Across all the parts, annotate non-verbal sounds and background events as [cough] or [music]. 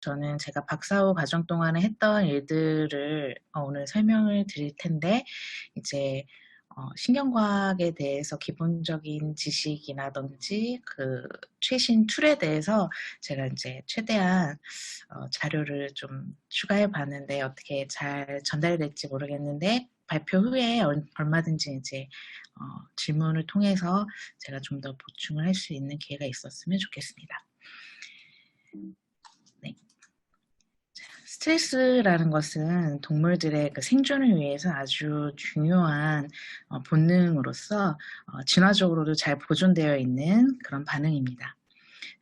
저는 제가 박사 후 과정 동안에 했던 일들을 어, 오늘 설명을 드릴 텐데 이제 어, 신경과학에 대해서 기본적인 지식이라든지 그 최신 툴에 대해서 제가 이제 최대한 어, 자료를 좀 추가해 봤는데 어떻게 잘 전달될지 모르겠는데 발표 후에 얼마든지 이제 어, 질문을 통해서 제가 좀 더 보충을 할 수 있는 기회가 있었으면 좋겠습니다. 스트레스라는 것은 동물들의 그 생존을 위해서 아주 중요한 어, 본능으로서 어, 진화적으로도 잘 보존되어 있는 그런 반응입니다.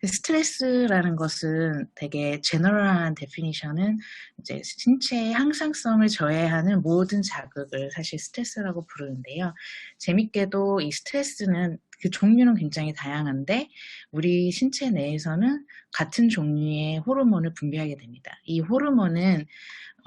스트레스라는 것은 되게 제너럴한 데피니션은 이제 신체의 항상성을 저해하는 모든 자극을 사실 스트레스라고 부르는데요. 재밌게도 이 스트레스는 그 종류는 굉장히 다양한데 우리 신체 내에서는 같은 종류의 호르몬을 분비하게 됩니다. 이 호르몬은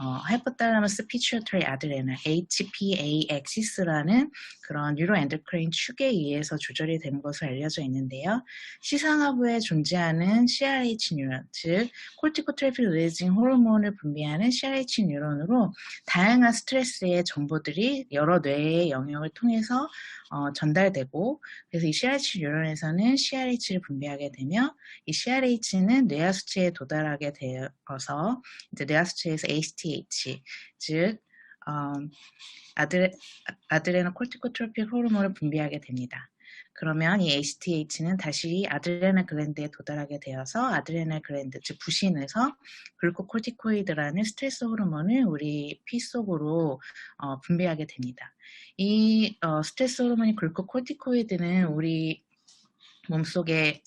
어, 하이포탈라머스 피츄어터리 아드레나 HPA-axis라는 그런 뉴로엔도크레인 축에 의해서 조절이 되는 것으로 알려져 있는데요. 시상하부에 존재하는 CRH 뉴런, 즉 콜티코트래픽 리리징 호르몬을 분비하는 CRH 뉴런으로 다양한 스트레스의 정보들이 여러 뇌의 영역을 통해서 어, 전달되고 그래서 이 CRH 뉴런에서는 CRH를 분비하게 되며 이 CRH는 뇌하수체에 도달하게 되어서 이제 뇌하수체에서 ACTH 즉 음, 아드레, 아드레노콜티코트로픽 호르몬을 분비하게 됩니다. 그러면 이 ACTH는 다시 아드레날 글랜드에 도달하게 되어서 아드레날 글랜드, 즉 부신에서 글루코콜티코이드라는 스트레스 호르몬을 우리 피 속으로 어, 분비하게 됩니다. 이 어, 스트레스 호르몬이 글루코콜티코이드는 우리 몸속에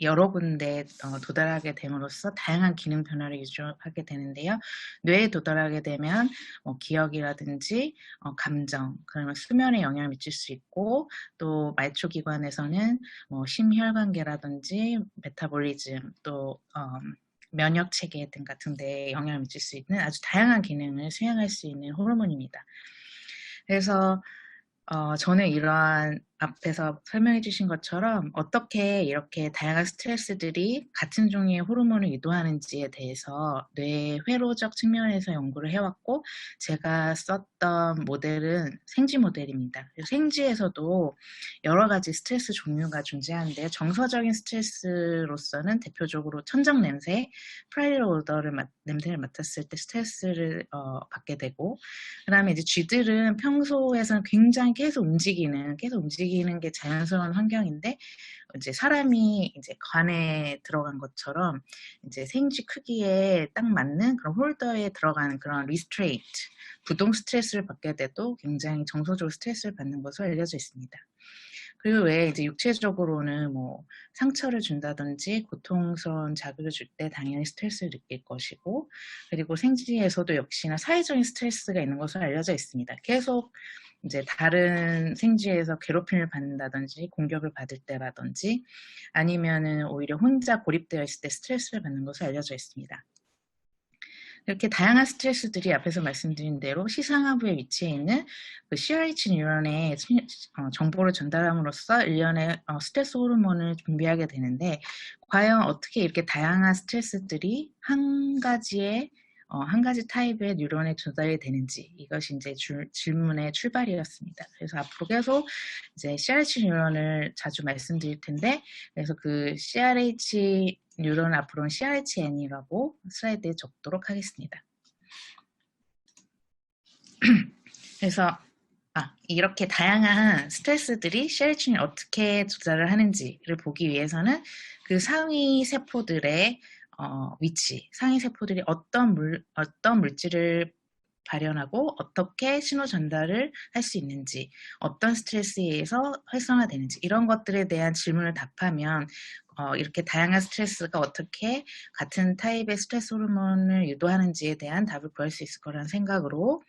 여러 군데 어, 도달하게 됨으로써 다양한 기능 변화를 유지하게 되는데요. 뇌에 도달하게 되면 뭐 기억이라든지 어, 감정, 그러면 수면에 영향을 미칠 수 있고 또 말초 기관에서는 뭐 심혈관계라든지 메타볼리즘 또 음, 면역 체계 등 같은 데 영향을 미칠 수 있는 아주 다양한 기능을 수행할 수 있는 호르몬입니다. 그래서 어, 저는 이러한 앞에서 설명해 주신 것처럼 어떻게 이렇게 다양한 스트레스들이 같은 종류의 호르몬을 유도하는지에 대해서 뇌 회로적 측면에서 연구를 해왔고 제가 썼던 모델은 생쥐 모델입니다. 생쥐에서도 여러 가지 스트레스 종류가 존재하는데 정서적인 스트레스로서는 대표적으로 천정 냄새, 프라이어 오더를 냄새를 맡았을 때 스트레스를 어, 받게 되고 그 다음에 이제 쥐들은 평소에서는 굉장히 계속 움직이는 계속 움직이는 움직이는 게 자연스러운 환경인데 이제 사람이 이제 관에 들어간 것처럼 이제 생쥐 크기에 딱 맞는 그런 홀더에 들어가는 그런 리스트레이트 부동 스트레스를 받게 돼도 굉장히 정서적으로 스트레스를 받는 것으로 알려져 있습니다. 그리고 왜 이제 육체적으로는 뭐 상처를 준다든지 고통스러운 자극을 줄 때 당연히 스트레스를 느낄 것이고 그리고 생쥐에서도 역시나 사회적인 스트레스가 있는 것으로 알려져 있습니다. 계속 이제 다른 생쥐에서 괴롭힘을 받는다든지 공격을 받을 때라든지 아니면은 오히려 혼자 고립되어 있을 때 스트레스를 받는 것으로 알려져 있습니다. 이렇게 다양한 스트레스들이 앞에서 말씀드린 대로 시상하부에 위치해 있는 그 CRH 뉴런에 어, 정보를 전달함으로써 일련의 어, 스트레스 호르몬을 분비하게 되는데 과연 어떻게 이렇게 다양한 스트레스들이 한 가지의 어, 한 가지 타입의 뉴런에 조달이 되는지 이것이 이제 줄, 질문의 출발이었습니다. 그래서 앞으로 계속 이제 CRH 뉴런을 자주 말씀드릴 텐데 그래서 그 CRH 뉴런 앞으로는 CRHN이라고 슬라이드에 적도록 하겠습니다. [clears throat] 그래서 아, 이렇게 다양한 스트레스들이 CRHN이 어떻게 조달을 하는지를 보기 위해서는 그 상위 세포들의 어, 위치, 상위 세포들이 어떤 물, 어떤 물질을 발현하고 어떻게 신호 전달을 할 수 있는지, 어떤 스트레스에 의해서 활성화되는지 이런 것들에 대한 질문을 답하면 어, 이렇게 다양한 스트레스가 어떻게 같은 타입의 스트레스 호르몬을 유도하는지에 대한 답을 구할 수 있을 거라는 생각으로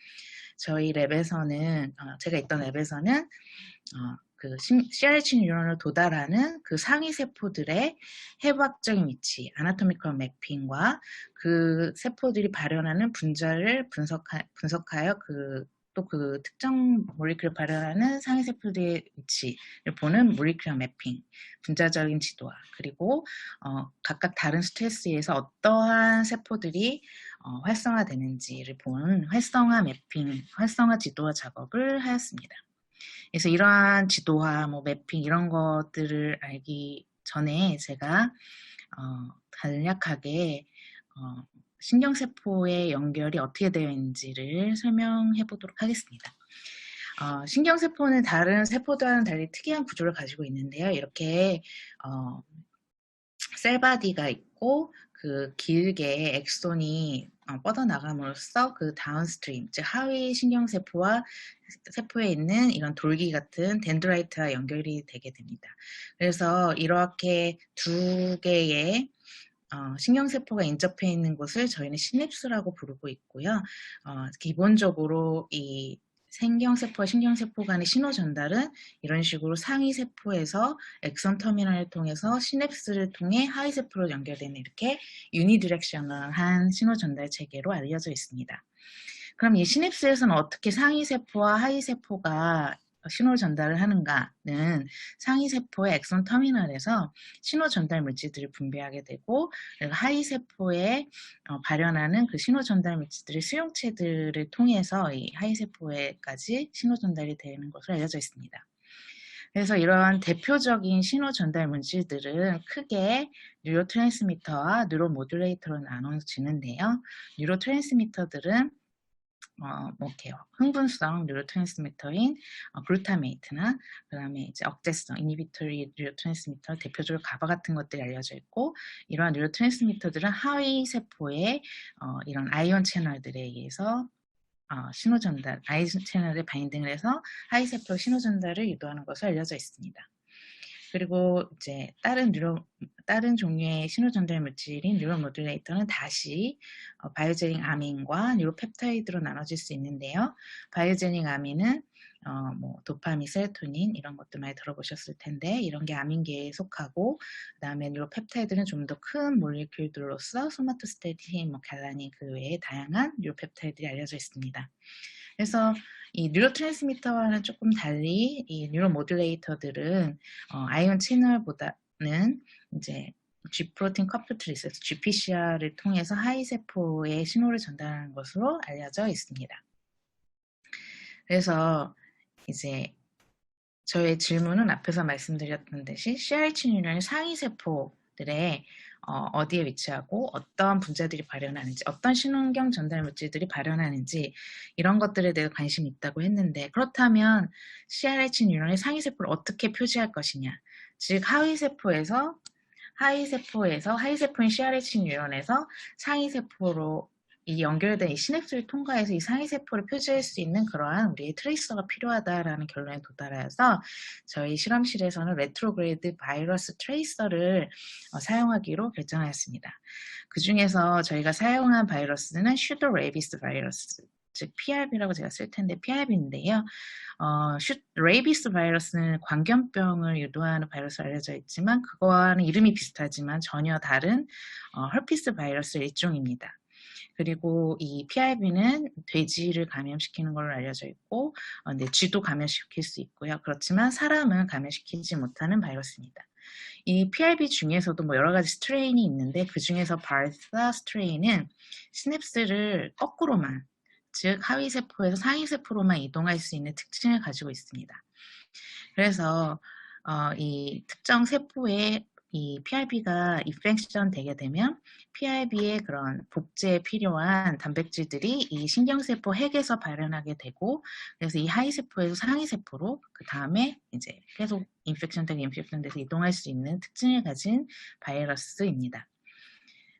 저희 랩에서는 어, 제가 있던 랩에서는 어, 그 CRH 뉴런을 도달하는 그 상위 세포들의 해부학적인 위치, 아나토미컬 매핑과 그 세포들이 발현하는 분자를 분석하, 분석하여 그 또그 특정 몰리큘을 발현하는 상위 세포들의 위치를 보는 몰리큘러 매핑, 분자적인 지도화, 그리고 어, 각각 다른 스트레스에서 어떠한 세포들이 어, 활성화되는지를 보는 활성화 매핑, 활성화 지도화 작업을 하였습니다. 그래서 이러한 지도화, 뭐 매핑 이런 것들을 알기 전에 제가 어, 간략하게 어, 신경세포의 연결이 어떻게 되어 있는지를 설명해 보도록 하겠습니다. 어, 신경세포는 다른 세포들과는 달리 특이한 구조를 가지고 있는데요. 이렇게 어, 셀바디가 있고 그 길게 엑손이 어, 뻗어나감으로써 그 다운스트림, 즉 하위 신경세포와 세포에 있는 이런 돌기 같은 덴드라이트와 연결이 되게 됩니다. 그래서 이렇게 두 개의 어, 신경세포가 인접해 있는 곳을 저희는 시냅스라고 부르고 있고요. 어, 기본적으로 이 생경세포와 신경세포 간의 신호 전달은 이런 식으로 상위 세포에서 엑선 터미널을 통해서 시냅스를 통해 하위 세포로 연결되는 이렇게 유니디렉셔널한 신호 전달 체계로 알려져 있습니다. 그럼 이 시냅스에서는 어떻게 상위 세포와 하위 세포가 신호 전달을 하는가는 상위 세포의 엑선 터미널에서 신호 전달 물질들을 분비하게 되고 하위 세포에 어, 발현하는 그 신호 전달 물질들의 수용체들을 통해서 이 하위 세포에까지 신호 전달이 되는 것으로 알려져 있습니다. 그래서 이러한 대표적인 신호 전달 물질들은 크게 뉴로 트랜스미터와 뉴로 모듈레이터로 나눠지는데요. 뉴로 트랜스미터들은 어, 뭐 이렇게 흥분성 뉴로트랜스미터인 어, 글루타메이트나 그 다음에 이제 억제성 이니비토리 뉴로트랜스미터 대표적으로 가바 같은 것들이 알려져 있고 이러한 뉴로트랜스미터들은 하위 세포의 어, 이런 아이온 채널들에 의해서 어, 신호 전달, 아이온 채널에 바인딩을 해서 하위 세포 신호 전달을 유도하는 것으로 알려져 있습니다. 그리고 이제 다른 뉴로 다른 종류의 신호 전달 물질인 뉴로 모듈레이터는 다시 어, 바이오제닉 아민과 뉴로펩타이드로 나눠질 수 있는데요. 바이오제닉 아민은 어, 뭐 도파민, 세로토닌 이런 것도 많이 들어보셨을 텐데 이런 게 아민계에 속하고 그다음에 뉴로펩타이드는 좀 더 큰 몰리큘들로서 소마토스테틴, 뭐 갈라닌 그 외에 다양한 뉴로펩타이드들이 알려져 있습니다. 그래서 이 뉴로트랜스미터와는 조금 달리 이 뉴로 모듈레이터들은 어, 아이온 채널보다는 이제 G 프로틴 커플 트리스, GPCR을 통해서 하위 세포에 신호를 전달하는 것으로 알려져 있습니다. 그래서 이제 저의 질문은 앞에서 말씀드렸던 듯이 뉴런의 상위 세포들의 어, 디에 위치하고 어떤 분자들이 발현하는지 어떤 신호경 전달 물질들이 발현하는지 이런 것들에 대해 관심이 있다고 했는데 그렇다면 CRH 뉴런의 상위세포를 어떻게 표시할 것이냐? 즉 하위세포에서 하위세포에서 하위세포인 CRH 뉴런에서 상위세포로 이 연결된 이 시냅스를 통과해서 이 상위세포를 표시할 수 있는 그러한 우리의 트레이서가 필요하다라는 결론에 도달하여서 저희 실험실에서는 레트로그레이드 바이러스 트레이서를 어, 사용하기로 결정하였습니다. 그 중에서 저희가 사용한 바이러스는 슈더 레이비스 바이러스 즉 PRB라고 제가 쓸 텐데 PRB인데요. 어, 슈, 레이비스 바이러스는 광견병을 유도하는 바이러스로 알려져 있지만 그거와는 이름이 비슷하지만 전혀 다른 어, 헐피스 바이러스의 일종입니다. 그리고 이 PIB는 돼지를 감염시키는 걸로 알려져 있고 어, 네, 쥐도 감염시킬 수 있고요. 그렇지만 사람은 감염시키지 못하는 바이러스입니다. 이 PIB 중에서도 뭐 여러 가지 스트레인이 있는데 그 중에서 바르사 스트레인은 시냅스를 거꾸로만 즉 하위 세포에서 상위 세포로만 이동할 수 있는 특징을 가지고 있습니다. 그래서 어, 이 특정 세포의 이 PRB가 인펙션 되게 되면 PRB의 그런 복제에 필요한 단백질들이 이 신경세포 핵에서 발현하게 되고 그래서 이 하위세포에서 상위세포로 그 다음에 이제 계속 인펙션 되고 인펙션 돼서 이동할 수 있는 특징을 가진 바이러스입니다.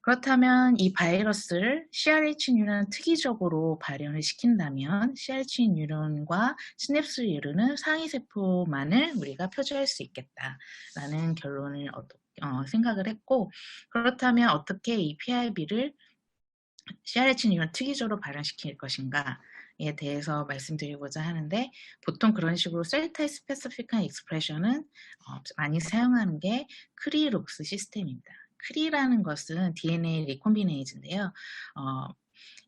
그렇다면 이 바이러스를 CRH 뉴런 특이적으로 발현을 시킨다면 CRH 뉴런과 시냅스 뉴런은 상위세포만을 우리가 표시할 수 있겠다라는 결론을 얻, 어, 생각을 했고 그렇다면 어떻게 이 PRB를 CRH 뉴런 특이적으로 발현시킬 것인가 에 대해서 말씀드리고자 하는데 보통 그런 식으로 셀 타입 스페시픽한 익스프레션은 어, 많이 사용하는 게 크리룩스 시스템입니다. 크리라는 것은 DNA 리콤비네이즈인데요. 어,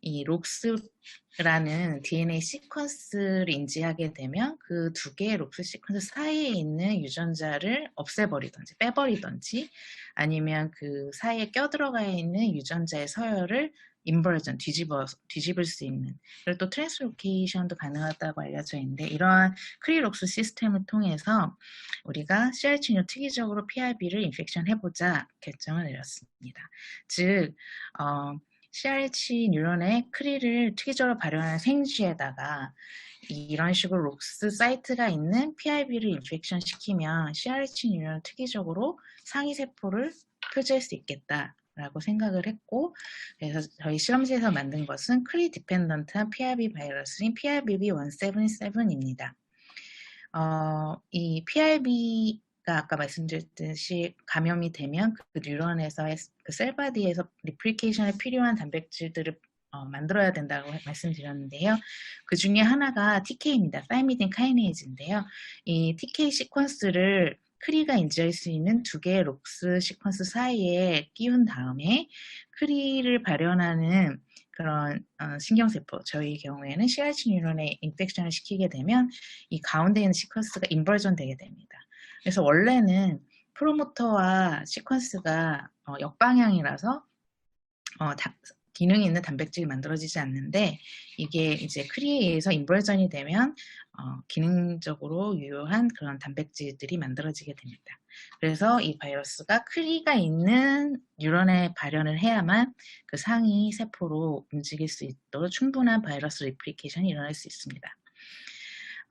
이 록스라는 DNA 시퀀스를 인지하게 되면 그 두 개의 록스 시퀀스 사이에 있는 유전자를 없애버리든지 빼버리든지 아니면 그 사이에 껴들어가 있는 유전자의 서열을 인버전 뒤집어 뒤집을 수 있는 그리고 또 트랜스로케이션도 가능하다고 알려져 있는데 이러한 크리록스 시스템을 통해서 우리가 CR치료 특이적으로 PRB를 인펙션 해보자 결정을 내렸습니다. 즉 어, CRH 뉴런의 크리를 특이적으로 발현하는 생쥐에다가 이런 식으로 록스 사이트가 있는 PIB를 인펙션 시키면 CRH 뉴런 특이적으로 상위 세포를 표지할 수 있겠다. 라고 생각을 했고 그래서 저희 실험실에서 만든 것은 크리 디펜던트한 PRB 바이러스인 PRBB177입니다. 어, 이 PRB가 아까 말씀드렸듯이 감염이 되면 그 뉴런에서 그 셀바디에서 리플리케이션에 필요한 단백질들을 어, 만들어야 된다고 말씀드렸는데요. 그 중에 하나가 TK입니다. 타이미딘 카이네이즈인데요. 이 TK 시퀀스를 크리가 인지할 수 있는 두 개의 록스 시퀀스 사이에 끼운 다음에 크리를 발현하는 그런 어, 신경세포, 저희 경우에는 CRC 뉴런에 인펙션을 시키게 되면 이 가운데 있는 시퀀스가 인버전 되게 됩니다. 그래서 원래는 프로모터와 시퀀스가 어, 역방향이라서 어, 다, 기능이 있는 단백질이 만들어지지 않는데 이게 이제 크리에 의해서 인버전이 되면 어, 기능적으로 유효한 그런 단백질들이 만들어지게 됩니다. 그래서 이 바이러스가 크리가 있는 뉴런에 발현을 해야만 그 상위 세포로 움직일 수 있도록 충분한 바이러스 리플리케이션이 일어날 수 있습니다.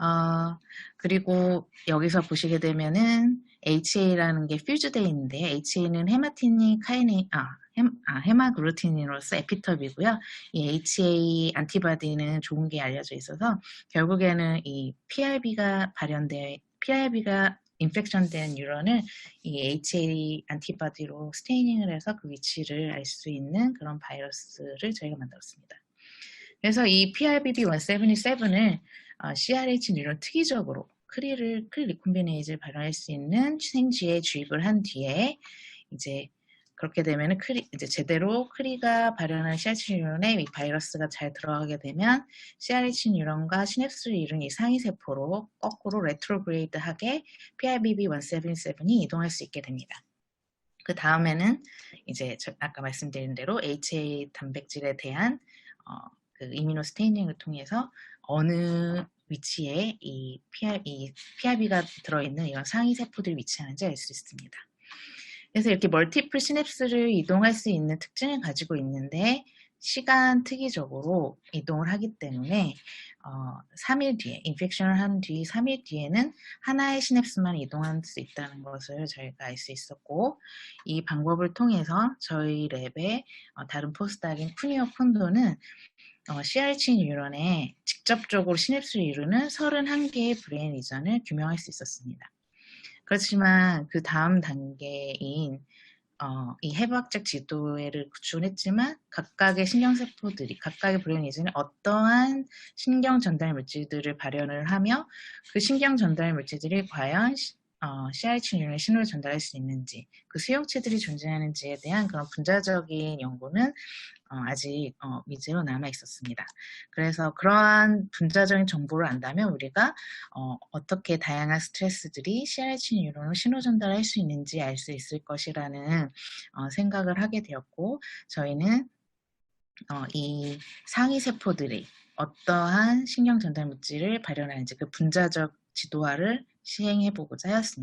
어, 그리고 여기서 보시게 되면은 HA라는 게 퓨즈되어 있는데 HA는 헤마티닌 카이네 아, 헬, 아 헤마그루틴으로서 에피톱이고요. 이 HA 안티바디는 좋은 게 알려져 있어서 결국에는 이 PRB가 발현돼 PRB가 인펙션된 뉴런을 이 HA 안티바디로 스테이닝을 해서 그 위치를 알 수 있는 그런 바이러스를 저희가 만들었습니다. 그래서 이 PRBB177을 어, CRH 뉴런 특이적으로 크리를 크리 리콤비네이즈를 발현할 수 있는 생쥐에 주입을 한 뒤에 이제 그렇게 되면 크리, 이제 제대로 크리가 발현한 CRH 뉴런에 이 바이러스가 잘 들어가게 되면 CRH 뉴런과 시냅스를 이룬 이 상위 세포로 거꾸로 레트로그레이드하게 PRBB177이 이동할 수 있게 됩니다. 그 다음에는 이제 아까 말씀드린 대로 HA 단백질에 대한 어, 그 이미노 스테이닝을 통해서 어느 위치에 이, PR, 이 PRB가 들어있는 이런 상위 세포들이 위치하는지 알 수 있습니다. 그래서 이렇게 멀티플 시냅스를 이동할 수 있는 특징을 가지고 있는데 시간 특이적으로 이동을 하기 때문에 어, 3일 뒤에 인펙션을 한 뒤 3일 뒤에는 하나의 시냅스만 이동할 수 있다는 것을 저희가 알 수 있었고 이 방법을 통해서 저희 랩의 어, 다른 포스닥인 쿠니오 콘도는 어, CRC 뉴런에 직접적으로 시냅스를 이루는 31개의 브레인 이전을 규명할 수 있었습니다. 그렇지만 그 다음 단계인 어, 이 해부학적 지도를 구축했지만 각각의 신경세포들이 각각의 브레인 이전에 어떠한 신경 전달 물질들을 발현을 하며 그 신경 전달 물질들이 과연 어, CRH 뉴런에 신호를 전달할 수 있는지 그 수용체들이 존재하는지에 대한 그런 분자적인 연구는 어, 아직 어, 미지로 남아 있었습니다. 그래서 그러한 분자적인 정보를 안다면 우리가 어, 떻게 다양한 스트레스들이 CRH 뉴런으로 신호 전달할 수 있는지 알 수 있을 것이라는 어, 생각을 하게 되었고 저희는 어, 이 상위 세포들이 어떠한 신경 전달 물질을 발현하는지 그 분자적 지도화를 시행해 보고자 하였습니다.